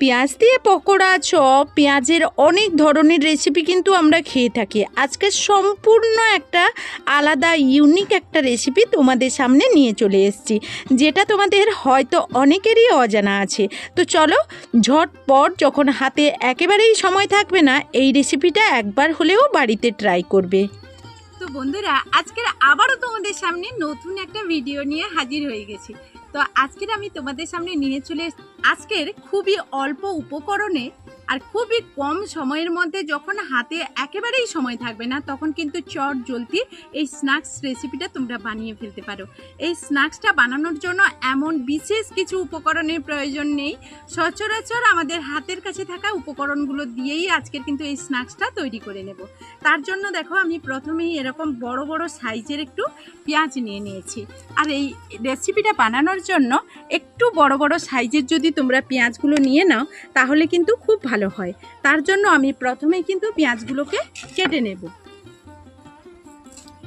পেঁয়াজ দিয়ে পকোড়া, চপ, পেঁয়াজের অনেক ধরনের রেসিপি কিন্তু আমরা খেয়ে থাকি। আজকে সম্পূর্ণ একটা আলাদা ইউনিক একটা রেসিপি তোমাদের সামনে নিয়ে চলে এসেছি, যেটা তোমাদের হয়তো অনেকেরই অজানা আছে। তো চলো, ঝটপট যখন হাতে একেবারেই সময় থাকবে না, এই রেসিপিটা একবার হলেও বাড়িতে ট্রাই করবে। তো বন্ধুরা, আজকের আবারও তোমাদের সামনে নতুন একটা ভিডিও নিয়ে হাজির হয়ে গেছি। তো আজকের আমি তোমাদের সামনে নিয়ে চলে আজকের খুবই অল্প উপকরণে আর খুবই কম সময়ের মধ্যে যখন হাতে একেবারেই সময় থাকবে না, তখন কিন্তু চট জলদি এই স্ন্যাক্স রেসিপিটা তোমরা বানিয়ে ফেলতে পারো। এই স্ন্যাক্সটা বানানোর জন্য এমন বিশেষ কিছু উপকরণের প্রয়োজন নেই। সচরাচর আমাদের হাতের কাছে থাকা উপকরণগুলো দিয়েই আজকের কিন্তু এই স্ন্যাক্সটা তৈরি করে নেব। তার জন্য দেখো, আমি প্রথমেই এরকম বড় বড় সাইজের একটু পেঁয়াজ নিয়ে নিয়েছি। আর এই রেসিপিটা বানানোর জন্য একটু বড় বড় সাইজের যদি তোমরা পেঁয়াজগুলো নিয়ে নাও, তাহলে কিন্তু খুব ভালো হয়। তার জন্য আমি প্রথমে কিন্তু পেঁয়াজগুলোকে কেটে নেব।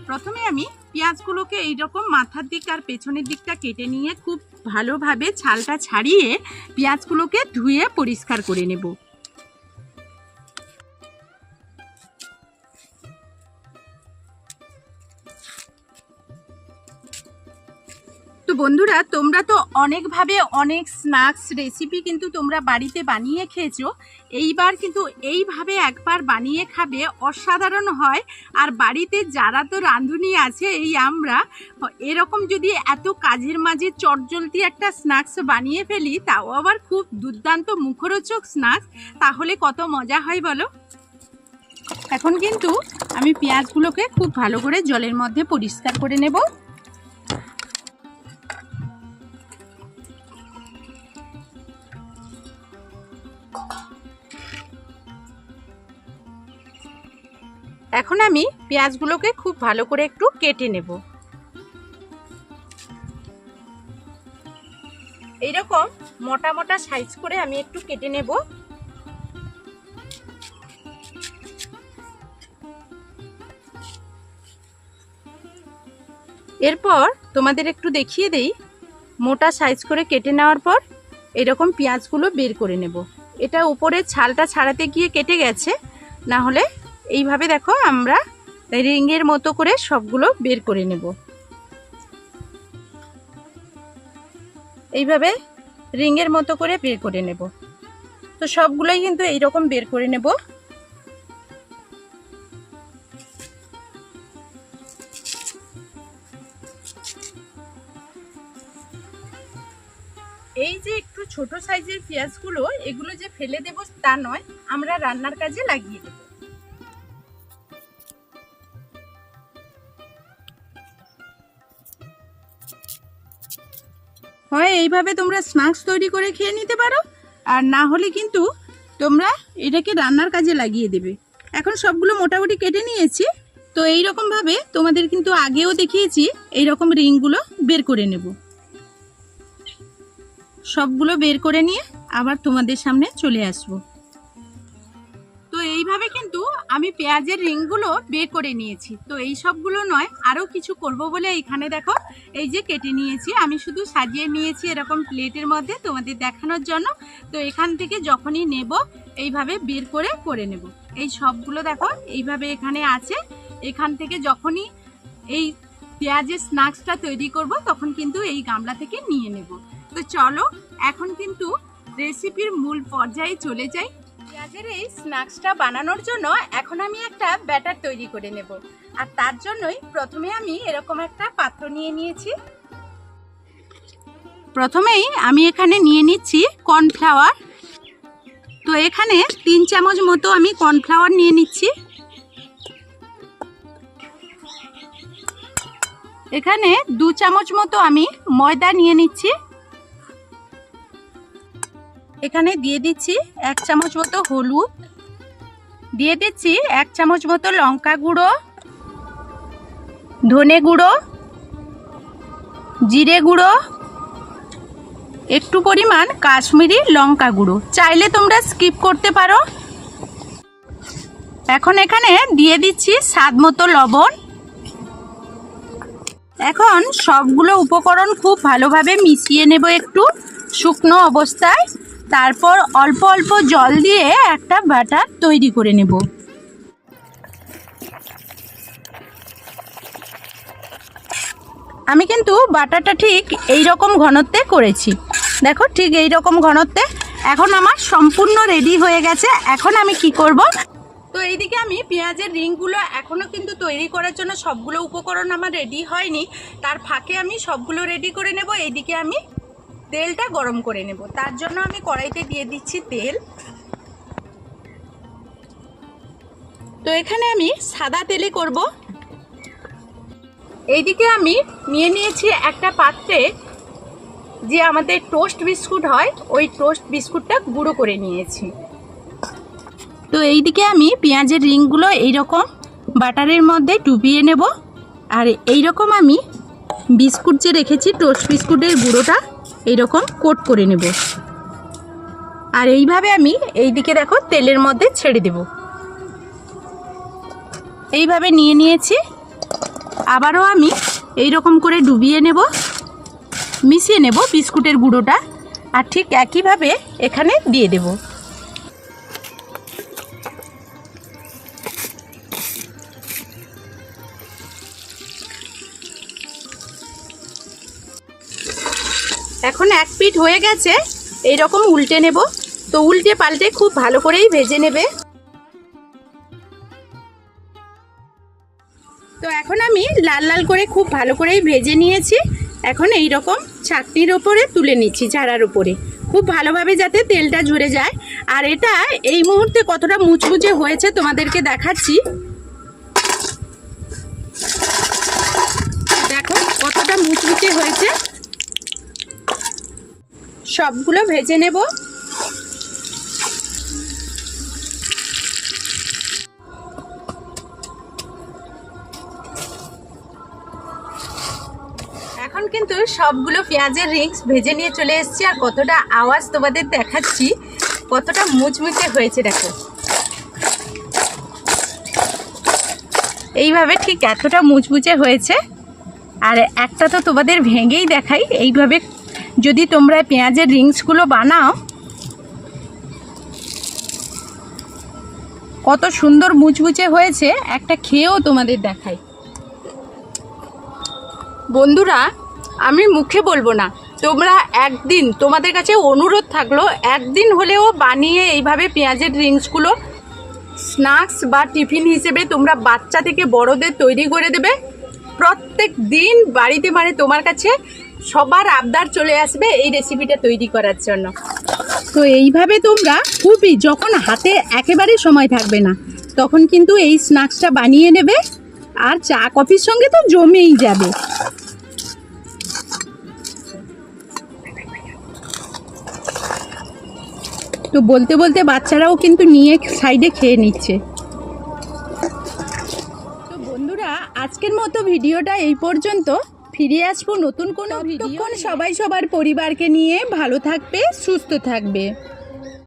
প্রথমে আমি পেঁয়াজগুলোকে এইরকম মাথার দিক আর পেছনের দিকটা কেটে নিয়ে খুব ভালোভাবে ছালটা ছাড়িয়ে পেঁয়াজগুলোকে ধুয়ে পরিষ্কার করে নেব। তো বন্ধুরা, তোমরা তো অনেকভাবে অনেক স্ন্যাক্স রেসিপি কিন্তু তোমরা বাড়িতে বানিয়ে খেয়েছো। এইবার কিন্তু এইভাবে একবার বানিয়ে খাবে, অসাধারণ হয়। আর বাড়িতে যারা তো রাঁধুনি আছে, এই আমরা, এরকম যদি এত কাজের মাঝে চটজলদি একটা স্ন্যাক্স বানিয়ে ফেলি, তাও আবার খুব দুর্দান্ত মুখরোচক স্ন্যাক্স তাহলে কত মজা হয় বলো? এখন কিন্তু আমি পেঁয়াজগুলোকে খুব ভালো করে জলের মধ্যে পরিষ্কার করে নেব। আমি পেঁয়াজগুলোকে খুব ভালো করে একটু কেটে নেব। এইরকম মোটা মোটা সাইজ করে আমি একটু কেটে নেব। এরপর তোমাদের একটু দেখিয়ে দেই, মোটা সাইজ করে কেটে নেওয়ার পর এরকম পেঁয়াজগুলো বের করে নেব। এটা উপরে ছালটা ছাড়াতে গিয়ে কেটে গেছে, না হলে এইভাবে দেখো আমরা রিংয়ের মতো করে সবগুলো বের করে নেব। এইভাবে রিংয়ের মতো করে বের করে নেব। তো সবগুলোই কিন্তু এইরকম বের করে নেব। এই যে একটু ছোট সাইজের পেঁয়াজগুলো, এগুলো যে ফেলে দেব তা নয়, আমরা রান্নার কাজে লাগিয়ে দেব। হয় এইভাবে তোমরা স্ন্যাক্স তৈরি করে খেয়ে নিতে পারো। আর না হলে কিন্তু তোমরা এটাকে রান্নার কাজে লাগিয়ে দেবে। এখন সবগুলো মোটামুটি কেটে নিয়েছি। তো এই রকম ভাবে তোমাদের কিন্তু আগেও দেখিয়েছি এই রকম রিংগুলো বের করে নেব। সবগুলো বের করে নিয়ে আবার তোমাদের সামনে চলে আসব। আমি পেঁয়াজের রিংগুলো বের করে নিয়েছি। তো এই সবগুলো নয় আরও কিছু করব বলে এইখানে দেখো, এই যে কেটে নিয়েছি। আমি শুধু সাজিয়ে নিয়েছি এরকম প্লেটের মধ্যে তোমাদের দেখানোর জন্য। তো এখান থেকে যখনই নেব, এইভাবে বের করে করে নেব। এই সবগুলো দেখো, এইভাবে এখানে আছে। এখান থেকে যখনই এই পেঁয়াজের স্ন্যাক্সটা তৈরি করব, তখন কিন্তু এই গামলা থেকে নিয়ে নেব। তো চলো, এখন কিন্তু রেসিপির মূল পর্যায়ে চলে যাই। পেঁয়াজের এই স্ন্যাক্সটা বানানোর জন্য এখন আমি একটা ব্যাটার তৈরি করে নেব। আর তার জন্যই প্রথমে আমি এরকম একটা পাত্র নিয়ে নিয়েছি। প্রথমেই আমি এখানে নিয়ে নিচ্ছি কর্নফ্লাওয়ার। তো এখানে তিন চামচ মতো আমি কর্নফ্লাওয়ার নিয়ে নিচ্ছি। এখানে দু চামচ মতো আমি ময়দা নিয়ে নিচ্ছি। এখানে দিয়ে দিচ্ছি এক চামচ মতো হলুদ, দিয়ে দিচ্ছি এক চামচ মতো লঙ্কা গুঁড়ো, ধনে গুঁড়ো, জিরে গুঁড়ো, একটু পরিমাণ কাশ্মীরি লঙ্কা গুঁড়ো। চাইলে তোমরা স্কিপ করতে পারো। এখন এখানে দিয়ে দিচ্ছি স্বাদ মতো লবণ। এখন সবগুলো উপকরণ খুব ভালোভাবে মিশিয়ে নেব একটু। শুকনো অবস্থায়। তারপর অল্প অল্প জল দিয়ে একটা বাটার তৈরি করে নেব। আমি কিন্তু বাটারটা ঠিক এই রকম ঘনত্বে করেছি। দেখো ঠিক এই রকম ঘনত্বে। এখন আমার সম্পূর্ণ রেডি হয়ে গেছে। এখন আমি কি করব? তো এইদিকে আমি পেঁয়াজের রিংগুলো এখনও কিন্তু তৈরি করার জন্য সবগুলো উপকরণ আমার রেডি হয়নি। তার ফাঁকে আমি সবগুলো রেডি করে নেব। এইদিকে আমি তেলটা গরম করে নেব। তার জন্য আমি কড়াইতে দিয়ে দিচ্ছি তেল। তো এখানে আমি সাদা তেলে করব। এইদিকে আমি নিয়ে নিয়েছি একটা পাত্রে যে আমাদের টোস্ট বিস্কুট হয়, ওই টোস্ট বিস্কুটটা গুঁড়ো করে নিয়েছি। তো এইদিকে আমি পেঁয়াজের রিংগুলো এইরকম বাটারের মধ্যে ডুবিয়ে নেব। আর এইরকম আমি বিস্কুট যে রেখেছি, টোস্ট বিস্কুটের গুঁড়োটা এইরকম কোট করে নেব। আর এইভাবে আমি এই দিকে দেখো তেলের মধ্যে ছেড়ে দেব। এইভাবে নিয়ে নিয়েছি। আবারও আমি এই রকম করে ডুবিয়ে নেব, মিশিয়ে নেব বিস্কুটের গুঁড়োটা। আর ঠিক একইভাবে এখানে দিয়ে দেব। এখন এক পিঠ হয়ে গেছে এই রকম উল্টে নেব। তো উল্টে পাল্টে খুব ভালো করেই ভেজে নেবে। তো এখন আমি লাল লাল করে খুব ভালো করেই ভেজে নিয়েছি। এখন এই রকম চাটনির ওপরে তুলে নিচ্ছি ঝাড়ার উপরে। খুব ভালোভাবে যাতে তেলটা ঝরে যায়। আর এটা এই মুহূর্তে কতটা মুচমুচে হয়েছে তোমাদেরকে দেখাচ্ছি। দেখো, কতটা মুচমুচে হয়েছে। সবগুলো ভেজে নেব। এখন কিন্তু সবগুলো পেঁয়াজের রিংস ভেজে নিয়ে চলে এসেছি আর কতটা আওয়াজ তোমাদের দেখাচ্ছি, কতটা মুচমুচে হয়েছে দেখো। এইভাবে ঠিক এতটা মুচমুচে হয়েছে, আর একটা তো তোমাদের ভেঙেই দেখাই, এইভাবে যদি তোমরা পেঁয়াজের রিংসগুলো বানাও, কত সুন্দর মুচমুচে হয়েছে, একটা খেয়েও তোমাদের দেখাই। বন্ধুরা, আমি মুখে বলব না, তোমরা একদিন, তোমাদের কাছে অনুরোধ থাকল, একদিন হলেও বানিয়ে এইভাবে পেঁয়াজের রিংসগুলো, স্ন্যাক্স বা টিফিন হিসেবে তোমরা বাচ্চা থেকে বড়দের তৈরি করে দেবে। প্রত্যেক দিন বাড়িতে মানে তোমার কাছে সবার আবদার চলে আসবে এই রেসিপিটা তৈরি করার জন্য। তো এইভাবে তোমরা খুবই যখন হাতে একেবারে সময় থাকবে না, তখন কিন্তু এই স্ন্যাক্সটা বানিয়ে নেবে আর চা, কফির সঙ্গে তো জমেই যাবে। তো বলতে বলতে বাচ্চারাও কিন্তু নিয়ে সাইডে খেয়ে নিচ্ছে। তো বন্ধুরা, আজকের মতো ভিডিওটা এই পর্যন্ত। ফিরে আসব নতুন কোনো ভিডিও সবাই সবার পরিবারকে নিয়ে ভালো থাকবে সুস্থ থাকবে।